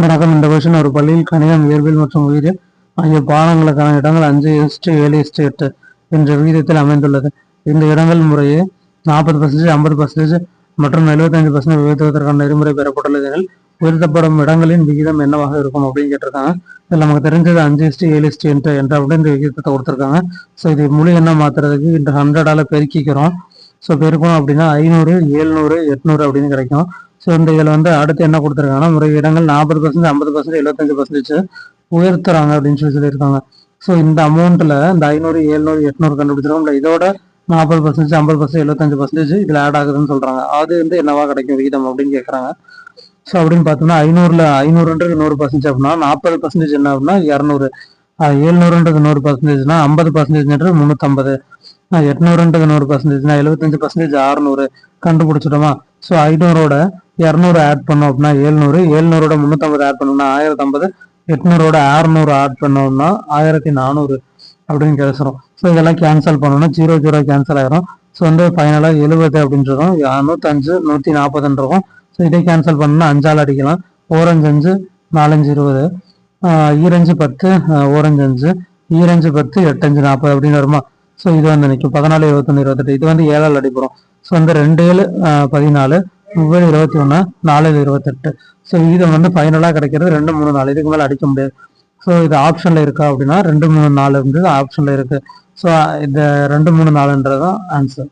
வணக்கம் இந்த கொஷின் ஒரு பள்ளியில் கணிதம் இயற்பியல் மற்றும் உயிரியல் ஆகிய பாடங்களுக்கான இடங்கள் அஞ்சு எஸ்டி ஏழு எஸ்ட் எட்டு என்ற விகிதத்தில் அமைந்துள்ளது. இந்த இடங்கள் முறையே நாற்பது பர்சன்டேஜ் ஐம்பது பர்சன்டேஜ் மற்றும் எழுபத்தஞ்சு பர்சன்டேஜ் உயர்த்துவதற்கான நெறிமுறை பெறப்பட்டுள்ளது. எனில் உயர்த்தப்படும் இடங்களின் விகிதம் என்னவாக இருக்கும் அப்படின்னு கேட்டிருக்காங்க. இதில் நமக்கு தெரிஞ்சது அஞ்சு இஸ்டி ஏழு இஸ்டி எட்டு என்ற அப்படின்ற விகிதத்தை கொடுத்துருக்காங்க. ஸோ இது முழு எண்ணம் மாத்துறதுக்கு இந்த ஹண்ட்ரடால பெருக்கிக்கிறோம். ஸோ பெருக்கணும் அப்படின்னா ஐநூறு ஏழ்நூறு எட்நூறு அப்படின்னு கிடைக்கும். ஸோ இந்த இதில் வந்து அடுத்து என்ன கொடுத்துருக்காங்கன்னா முறை இடங்கள் நாற்பது பர்சன்ட் ஐம்பது பர்சன்ட் எழுபத்தஞ்சு பர்சன்டேஜ் உயர்த்துறாங்க அப்படின்னு சொல்லி சொல்லியிருக்காங்க. ஸோ இந்த அமௌண்ட்டில் இந்த ஐநூறு ஏழ்நூறு எட்நூறு கண்டுபிடிச்சிருக்கோம் இதோட நாற்பது பர்சன்டேஜ் ஐம்பது பர்சன்ட் எழுபத்தஞ்சு பர்சன்டேஜ் இதில் ஆட் ஆகுதுன்னு சொல்கிறாங்க அது வந்து என்னவா கிடைக்கும் விகிதம் அப்படின்னு கேட்குறாங்க ஸோ அப்படின்னு பார்த்தோம்னா ஐநூறுல ஐநூறுன்றது நூறு பர்சன்டேஜ் அப்படின்னா நாற்பது பர்சன்டேஜ் என்ன அப்படின்னா இரநூறு. ஏழ்நூறுன்றது நூறு பர்சன்டேஜ்னா ஐம்பது பர்சன்டேஜ்ன்றது முந்நூற்றம்பது எட்நூறுன்றது நூறு பர்சன்டேஜ்னா எழுபத்தஞ்சு பர்சன்டேஜ் அறுநூறு. கண்டுபிடிச்சிட்டோமா? ஸோ ஐநூறோட இரநூறு ஆட் பண்ணோம் அப்படின்னா ஏழ்நூறு ஏழ்நூறோட முந்நூற்றம்பது ஆட் பண்ணோம்னா ஆயிரத்தி ஐம்பது எட்நூறோட அறுநூறு ஆட் பண்ணோம்னா ஆயிரத்தி நானூறு அப்படின்னு கிடைச்சிரும் ஸோ இதெல்லாம் கேன்சல் பண்ணோம்னா ஜீரோ ஜீரோ கேன்சல் ஆயிரும். ஸோ வந்து ஃபைனலாக எழுபது அப்படின்றதும் நூற்றஞ்சு நூற்றி நாற்பதுன்றதும் ஸோ இதை கேன்சல் பண்ணோம்னா அஞ்சால் அடிக்கலாம். ஓரஞ்சு அஞ்சு நாலஞ்சு இருபது. ஈரஞ்சு பத்து ஓரஞ்சு அஞ்சு ஈரஞ்சு பத்து எட்டஞ்சு நாற்பது அப்படின்னு வருமா? ஸோ இது வந்து நிற்கும் பதினாலு இருபத்தொன்று இருபத்தெட்டு. இது வந்து ஏழால் அடிப்படும் ஸோ வந்து ரெண்டு ஏழு பதினாலு ஒவ்வொரு இருபத்தி ஒன்று நாலு இருபத்தெட்டு. ஸோ இது வந்து ஃபைனலாக கிடைக்கிறது ரெண்டு மூணு நாலு. இதுக்கு மேலே அடிக்க முடியாது. ஸோ இது ஆப்ஷனில் இருக்கா அப்படின்னா ரெண்டு மூணு நாலுன்றது ஆப்ஷனில் இருக்கு. ஸோ இந்த ரெண்டு மூணு நாலுன்றது தான் ஆன்சர்